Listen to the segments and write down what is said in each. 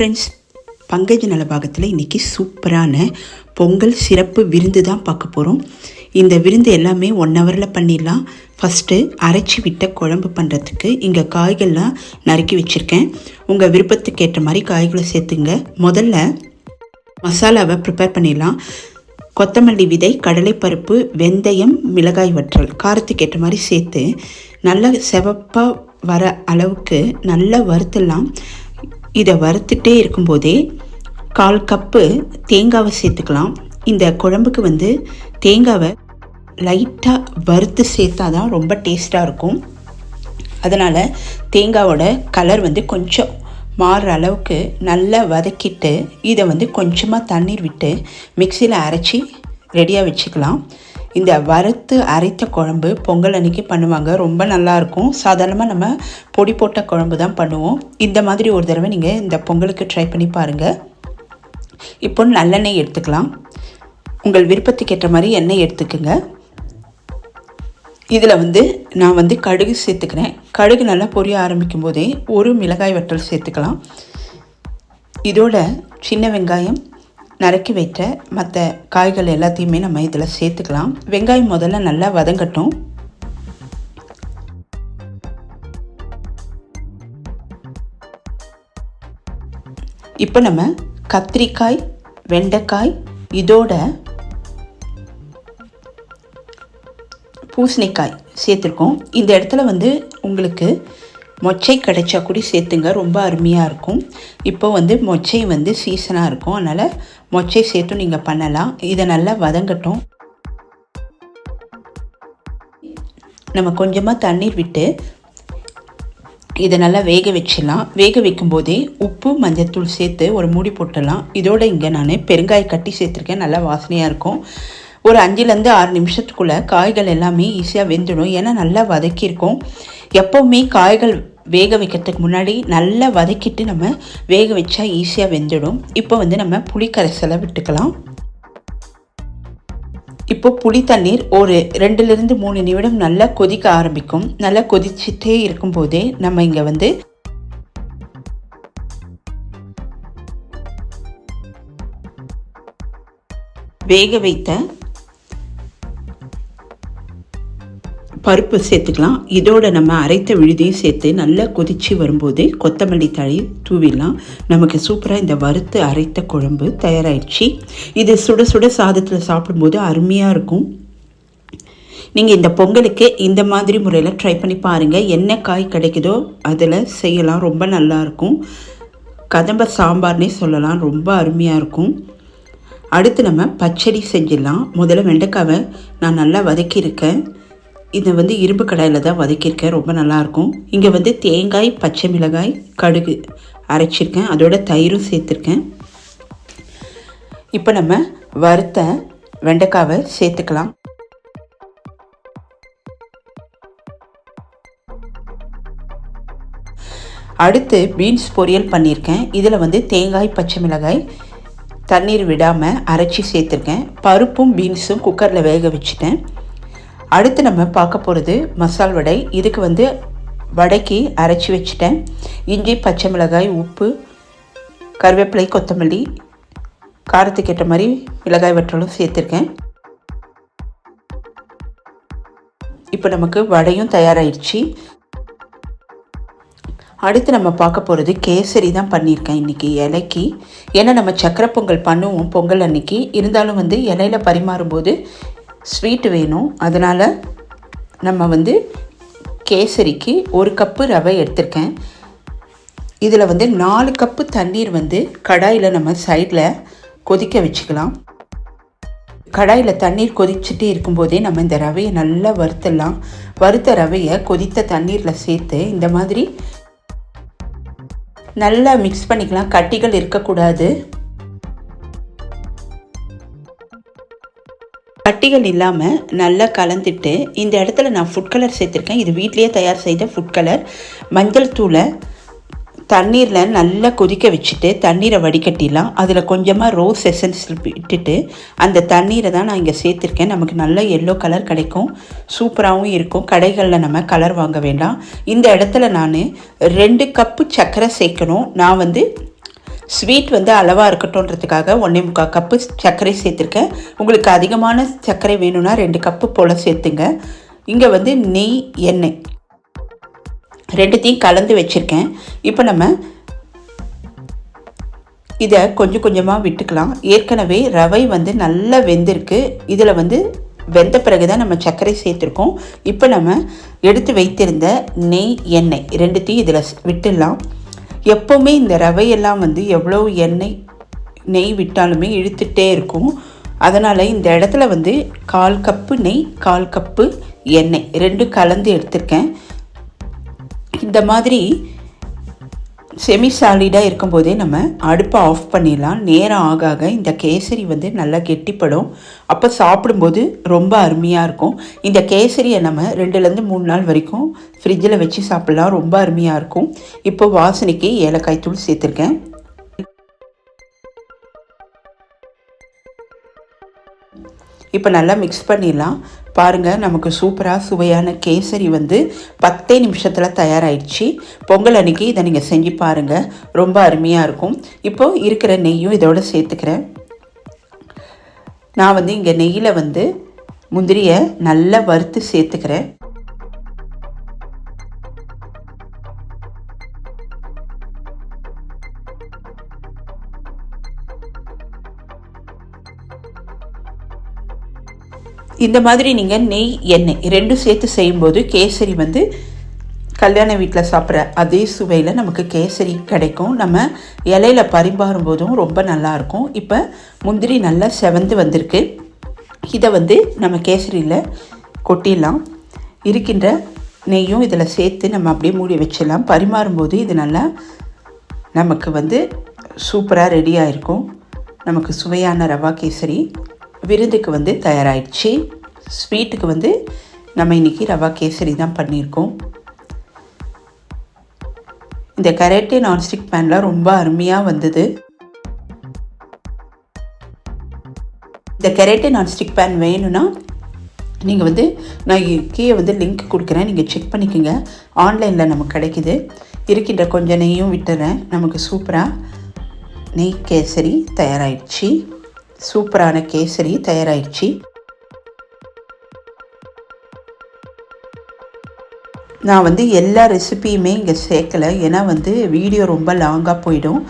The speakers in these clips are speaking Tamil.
ஃப்ரெண்ட்ஸ் பங்கஜ நலபாகத்தில் இன்றைக்கி சூப்பரான பொங்கல் சிறப்பு விருந்து தான் பார்க்க போகிறோம் இந்த விருந்து எல்லாமே ஒன் ஹவரில் பண்ணிடலாம். ஃபஸ்ட்டு அரைச்சி விட்ட குழம்பு பண்ணுறதுக்கு இங்கே காய்கள்லாம் நறுக்கி வச்சுருக்கேன். உங்கள் விருப்பத்துக்கு ஏற்ற மாதிரி காய்களை சேர்த்துங்க. முதல்ல மசாலாவை ப்ரிப்பேர் பண்ணிடலாம். கொத்தமல்லி விதை கடலைப்பருப்பு வெந்தயம் மிளகாய் வற்றல் காரத்துக்கு ஏற்ற மாதிரி சேர்த்து நல்ல செவப்பாக வர அளவுக்கு நல்லா வறுத்துடலாம். இதை வறுத்துட்டே இருக்கும்போதே கால் கப்பு தேங்காவை சேர்த்துக்கலாம். இந்த குழம்புக்கு வந்து தேங்காவை லைட்டாக வறுத்து சேர்த்தா தான் ரொம்ப டேஸ்ட்டாக இருக்கும். அதனால் தேங்காவோட கலர் வந்து கொஞ்சம் மாறுற அளவுக்கு நல்லா வதக்கிட்டு இதை வந்து கொஞ்சமாக தண்ணீர் விட்டு மிக்சியில் அரைச்சி ரெடியாக வச்சுக்கலாம். இந்த வறுத்து அரைத்த குழம்பு பொங்கல் அன்னைக்கு பண்ணுவாங்க. ரொம்ப நல்லாயிருக்கும். சாதாரணமாக நம்ம பொடி போட்ட குழம்பு தான் பண்ணுவோம். இந்த மாதிரி ஒரு தடவை நீங்கள் இந்த பொங்கலுக்கு ட்ரை பண்ணி பாருங்கள் இப்போ நல்லெண்ணெய் எடுத்துக்கலாம். உங்கள் விருப்பத்துக்கு ஏற்ற மாதிரி எண்ணெய் எடுத்துக்கோங்க. இதில் வந்து நான் வந்து கடுகு சேர்த்துக்கிறேன். கடுகு நல்லா பொரிய ஆரம்பிக்கும் போதே ஒரு மிளகாய் வற்றல் சேர்த்துக்கலாம். இதோட சின்ன வெங்காயம் நறுக்கி வைத்த மற்ற காய்கள் எல்லாத்தையுமே நம்ம இதில் சேர்த்துக்கலாம். வெங்காயம் முதல்ல நல்லா வதங்கட்டும். இப்போ நம்ம கத்திரிக்காய் வெண்டைக்காய் இதோட பூசணிக்காய் சேர்த்துருக்கோம். இந்த இடத்துல வந்து உங்களுக்கு மொச்சை கிடைச்சா கூட சேர்த்துங்க. ரொம்ப அருமையாக இருக்கும். இப்போ வந்து மொச்சை வந்து சீசனாக இருக்கும். அதனால் மொச்சை சேர்த்தும் நீங்கள் பண்ணலாம். இதை நல்லா வதங்கட்டும். நம்ம கொஞ்சமாக தண்ணீர் விட்டு இதை நல்லா வேக வச்சிடலாம். வேக வைக்கும்போதே உப்பு மஞ்சத்தூள் சேர்த்து ஒரு மூடி போட்டலாம் இதோடு இங்கே நான் பெருங்காய கட்டி சேர்த்துருக்கேன். நல்லா வாசனையாக இருக்கும். ஒரு அஞ்சுலேருந்து ஆறு நிமிஷத்துக்குள்ளே காய்கள் எல்லாமே ஈஸியாக வெந்துடும். ஏன்னா நல்லா வதக்கியிருக்கோம் எப்போவுமே காய்கள் வேக வைக்கிறதுக்கு முன்னாடி நல்லா வதக்கிட்டு நம்ம வேக வச்சா ஈஸியாக வெந்துடும். இப்போ வந்து நம்ம புளிக்கரைசலை விட்டுக்கலாம். இப்போ புளி தண்ணீர் ஒரு ரெண்டுலேருந்து மூணு நிமிடம் நல்லா கொதிக்க ஆரம்பிக்கும். நல்லா கொதிச்சுட்டே இருக்கும்போதே நம்ம இங்கே வந்து வேக வைத்த பருப்பு சேர்த்துக்கலாம். இதோட நம்ம அரைத்த விழுதியும் சேர்த்து நல்லா கொதித்து வரும்போது கொத்தமல்லி தழி தூவிடலாம். நமக்கு சூப்பராக இந்த வறுத்து அரைத்த குழம்பு தயாராகிடுச்சு இது சுட சுட சாதத்தில் சாப்பிடும்போது அருமையாக இருக்கும். நீங்கள் இந்த பொங்கலுக்கு இந்த மாதிரி முறையில் ட்ரை பண்ணி பாருங்கள் என்ன காய் கிடைக்குதோ அதில் செய்யலாம். ரொம்ப நல்லாயிருக்கும் கதம்ப சாம்பார்னே சொல்லலாம். ரொம்ப அருமையாக இருக்கும். அடுத்து நம்ம பச்சடி செஞ்சிடலாம். முதல்ல வெண்டைக்காவை நான் நல்லா வதக்கியிருக்கேன். இதை வந்து இரும்பு கடாயில் தான் வதக்கியிருக்கேன். ரொம்ப நல்லாயிருக்கும். இங்கே வந்து தேங்காய் பச்சை மிளகாய் கடுகு அரைச்சிருக்கேன். அதோட தயிரும் சேர்த்துருக்கேன். இப்போ நம்ம வறுத்த வெண்டைக்காவை சேர்த்துக்கலாம். அடுத்து பீன்ஸ் பொரியல் பண்ணியிருக்கேன். இதில் வந்து தேங்காய் பச்சை மிளகாய் தண்ணீர் விடாமல் அரைச்சி சேர்த்துருக்கேன். பருப்பும் பீன்ஸும் குக்கரில் வேக வச்சுட்டேன். அடுத்து நம்ம பார்க்க போகிறது மசால் வடை. இதுக்கு வந்து வடைக்கு அரைச்சி வச்சுட்டேன். இஞ்சி பச்சை மிளகாய் உப்பு கருவேப்பிலை கொத்தமல்லி காரத்துக்கு ஏற்ற மாதிரி மிளகாய் வற்றலும் சேர்த்துருக்கேன். இப்போ நமக்கு வடையும் தயாராகிடுச்சு அடுத்து நம்ம பார்க்க போகிறது கேசரி தான் பண்ணியிருக்கேன் இன்றைக்கி இலைக்கு. ஏன்னா நம்ம சக்கரை பொங்கல் பண்ணுவோம் பொங்கல் அன்னைக்கு. இருந்தாலும் வந்து இலையில பரிமாறும்போது ஸ்வீட் வேணும். அதனால் நம்ம வந்து கேசரிக்கு ஒரு கப்பு ரவை எடுத்திருக்கேன். இதில் வந்து நாலு கப்பு தண்ணீர் வந்து கடாயில் நம்ம சைடில் கொதிக்க வச்சுக்கலாம். கடாயில் தண்ணீர் கொதிச்சுட்டே இருக்கும்போதே நம்ம இந்த ரவையை நல்லா வறுத்துடலாம். வறுத்த ரவையை கொதித்த தண்ணீரில் சேர்த்து இந்த மாதிரி நல்லா மிக்ஸ் பண்ணிக்கலாம். கட்டிகள் இருக்கக்கூடாது. கட்டிகள் இல்லாமல் நல்லா கலந்துட்டு இந்த இடத்துல நான் ஃபுட் கலர் சேர்த்துருக்கேன். இது வீட்லேயே தயார் செய்த ஃபுட் கலர் மஞ்சள் தூளை தண்ணீரில் நல்லா கொதிக்க வச்சுட்டு தண்ணீரை வடிகட்டிடலாம். அதில் கொஞ்சமாக ரோஸ் எசன்ஸ் விட்டுட்டு அந்த தண்ணீரை தான் நான் இங்கே சேர்த்துருக்கேன். நமக்கு நல்ல எல்லோ கலர் கிடைக்கும். சூப்பராகவும் இருக்கும். கடைகளில் நம்ம கலர் வாங்க வேண்டாம். இந்த இடத்துல நான் ரெண்டு கப்பு சர்க்கரை சேர்க்கணும். நான் வந்து ஸ்வீட் வந்து அளவாக இருக்கட்டும்ன்றதுக்காக ஒன்றே முக்கால் கப்பு சர்க்கரை சேர்த்துருக்கேன். உங்களுக்கு அதிகமான சர்க்கரை வேணும்னா ரெண்டு கப்பு போல் சேர்த்துங்க. இங்கே வந்து நெய் எண்ணெய் ரெண்டுத்தையும் கலந்து வச்சுருக்கேன். இப்போ நம்ம இதை கொஞ்சம் கொஞ்சமாக விட்டுக்கலாம். ஏற்கனவே ரவை வந்து நல்லா வெந்திருக்கு. இதில் வந்து வெந்த பிறகு தான் நம்ம சர்க்கரை சேர்த்துருக்கோம். இப்போ நம்ம எடுத்து வைத்திருந்த நெய் எண்ணெய் ரெண்டுத்தையும் இதில் விட்டுடலாம். எப்போவுமே இந்த ரவையெல்லாம் வந்து எவ்வளோ எண்ணெய் நெய் விட்டாலுமே இழுத்துட்டே இருக்கும். அதனால் இந்த இடத்துல வந்து கால் கப்பு நெய் கால் கப்பு எண்ணெய் ரெண்டு கலந்து எடுத்திருக்கேன். இந்த மாதிரி செமி சாலிடாக இருக்கும்போதே நம்ம அடுப்பை ஆஃப் பண்ணிடலாம். நேரம் ஆக ஆக இந்த கேசரி வந்து நல்லா கெட்டிப்படும். அப்போ சாப்பிடும்போது ரொம்ப அருமையாக இருக்கும். இந்த கேசரியை நம்ம ரெண்டுலேருந்து மூணு நாள் வரைக்கும் ஃப்ரிட்ஜில் வச்சு சாப்பிட்லாம். ரொம்ப அருமையாக இருக்கும். இப்போ வாசனைக்கு ஏலக்காய் தூள் சேர்த்துருக்கேன். இப்போ நல்லா மிக்ஸ் பண்ணிடலாம். பாருங்கள் நமக்கு சூப்பராக சுவையான கேசரி வந்து பத்தே நிமிஷத்தில் தயாராகிடுச்சு பொங்கல் அன்னைக்கு இதை நீங்கள் செஞ்சு பாருங்கள் ரொம்ப அருமையாக இருக்கும். இப்போது இருக்கிற நெய்யும் இதோடு சேர்த்துக்கிறேன். நான் வந்து இங்கே நெய்யில் வந்து முந்திரியை நல்லா வறுத்து சேர்த்துக்கிறேன். இந்த மாதிரி நீங்கள் நெய் எண்ணெய் ரெண்டும் சேர்த்து செய்யும்போது கேசரி வந்து கல்யாண வீட்டில் சாப்பிட்ற அதே சுவையில் நமக்கு கேசரி கிடைக்கும். நம்ம இலையில பரிமாறும் போதும் ரொம்ப நல்லாயிருக்கும் இப்போ முந்திரி நல்லா செவந்து வந்திருக்கு. இதை வந்து நம்ம கேசரியில் கொட்டிடலாம். இருக்கின்ற நெய்யும் இதில் சேர்த்து நம்ம அப்படியே மூடி வச்சிடலாம். பரிமாறும்போது இது நல்லா நமக்கு வந்து சூப்பராக ரெடியாக இருக்கும் நமக்கு சுவையான ரவா கேசரி. விருந்துக்கு வந்து தயாராகிடுச்சு ஸ்வீட்டுக்கு வந்து நம்ம இன்றைக்கி ரவா கேசரி தான் பண்ணியிருக்கோம். இந்த கரேட்டே நான்ஸ்டிக் பேன்லாம் ரொம்ப அருமையாக வந்தது. இந்த கரேட்டே நான்ஸ்டிக் பேன் வேணும்னா நீங்கள் வந்து நான் கீழே வந்து லிங்க் கொடுக்குறேன். நீங்கள் செக் பண்ணிக்கோங்க. ஆன்லைனில் நமக்கு கிடைக்குது. இருக்கின்ற கொஞ்சம் நெய்யும் விட்டுறேன். நமக்கு சூப்பராக நெய் கேசரி தயாராகிடுச்சு சூப்பரான கேசரி தயாராகிடுச்சு நான் வந்து எல்லா ரெசிபியுமே இங்கே சேர்க்கலை. ஏன்னா வந்து வீடியோ ரொம்ப லாங்காக போயிடும்.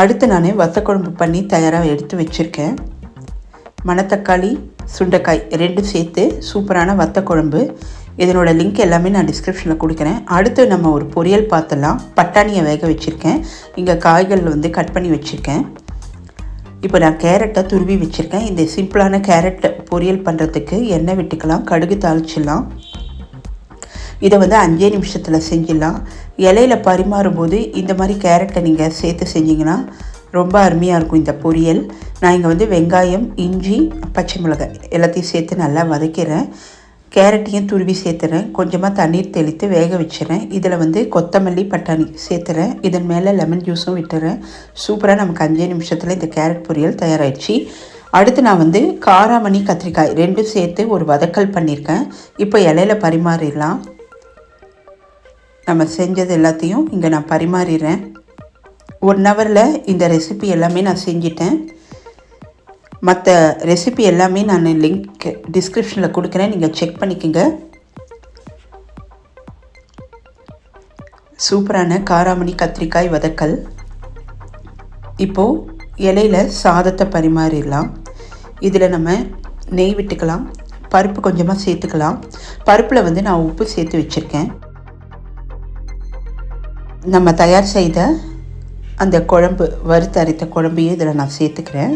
அடுத்து நான் வத்தக்குழம்பு பண்ணி தயாராக எடுத்து வச்சுருக்கேன். மணத்தக்காளி சுண்டைக்காய் ரெண்டும் சேர்த்து சூப்பரான வத்தக்குழம்பு. இதனோட லிங்க் எல்லாமே நான் டிஸ்கிரிப்ஷனில் கொடுக்குறேன். அடுத்து நம்ம ஒரு பொரியல் பார்த்துலாம் பட்டாணியை வேக வச்சுருக்கேன். இங்கே காய்கள் வந்து கட் பண்ணி வச்சுருக்கேன். இப்போ நான் கேரட்டை துருவி வச்சுருக்கேன். இந்த சிம்பிளான கேரட் பொரியல் பண்ணுறதுக்கு எண்ணெய் விட்டுக்கலாம். கடுகு தாளிச்சிடலாம். இதை வந்து அஞ்சே நிமிஷத்தில் செஞ்சிடலாம். இலையில பரிமாறும்போது இந்த மாதிரி கேரட்டை நீங்கள் சேர்த்து செஞ்சிங்கன்னா ரொம்ப அருமையாக இருக்கும் இந்த பொரியல். நான் இங்கே வந்து வெங்காயம் இஞ்சி பச்சை மிளகாய் எல்லாத்தையும் சேர்த்து நல்லா வதக்கிறேன். கேரட்டையும் துருவி சேர்த்துறேன். கொஞ்சமாக தண்ணீர் தெளித்து வேக வச்சுறேன். இதில் வந்து கொத்தமல்லி பட்டாணி சேர்த்துறேன். இதன் மேலே லெமன் ஜூஸும் விட்டுறேன். சூப்பராக நமக்கு அஞ்சே நிமிஷத்தில் இந்த கேரட் பொரியல் தயாராகிடுச்சு அடுத்து நான் வந்து காராமணி கத்திரிக்காய் ரெண்டும் சேர்த்து ஒரு வதக்கல் பண்ணியிருக்கேன். இப்போ இலையில பரிமாறிடலாம். நம்ம செஞ்சது எல்லாத்தையும் இங்கே நான் பரிமாறிடுறேன் ஒன் ஹவரில் இந்த ரெசிபி எல்லாமே நான் செஞ்சிட்டேன். மற்ற ரெசிபி எல்லாமே நான் லிங்க் டிஸ்கிரிப்ஷனில் கொடுக்குறேன். நீங்கள் செக் பண்ணிக்கோங்க. சூப்பரான காராமணி கத்திரிக்காய் வதக்கல். இப்போது இலையில் சாதத்தை பரிமாறிடலாம். இதில் நம்ம நெய் விட்டுக்கலாம். பருப்பு கொஞ்சமாக சேர்த்துக்கலாம். பருப்பில் வந்து நான் உப்பு சேர்த்து வச்சுருக்கேன். நம்ம தயார் செய்த அந்த குழம்பு வறுத்து அரைத்த குழம்பையும் இதில் நான் சேர்த்துக்கிறேன்.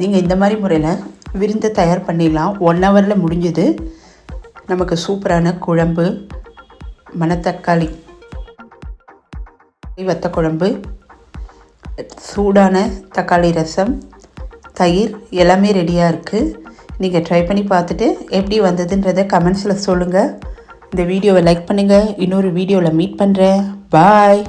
நீங்கள் இந்த மாதிரி முறையில் விருந்து தயார் பண்ணிடலாம். ஒன் ஹவரில் முடிஞ்சது. நமக்கு சூப்பரான குழம்பு மணத்தக்காளி வத்த குழம்பு சூடான தக்காளி ரசம் தயிர் எல்லாமே ரெடியாக இருக்குது நீங்கள் ட்ரை பண்ணி பார்த்துட்டு எப்படி வந்ததுன்றதை கமெண்ட்ஸில் சொல்லுங்கள் இந்த வீடியோவை லைக் பண்ணுங்கள் இன்னொரு வீடியோவில் மீட் பண்ணுறேன் பாய்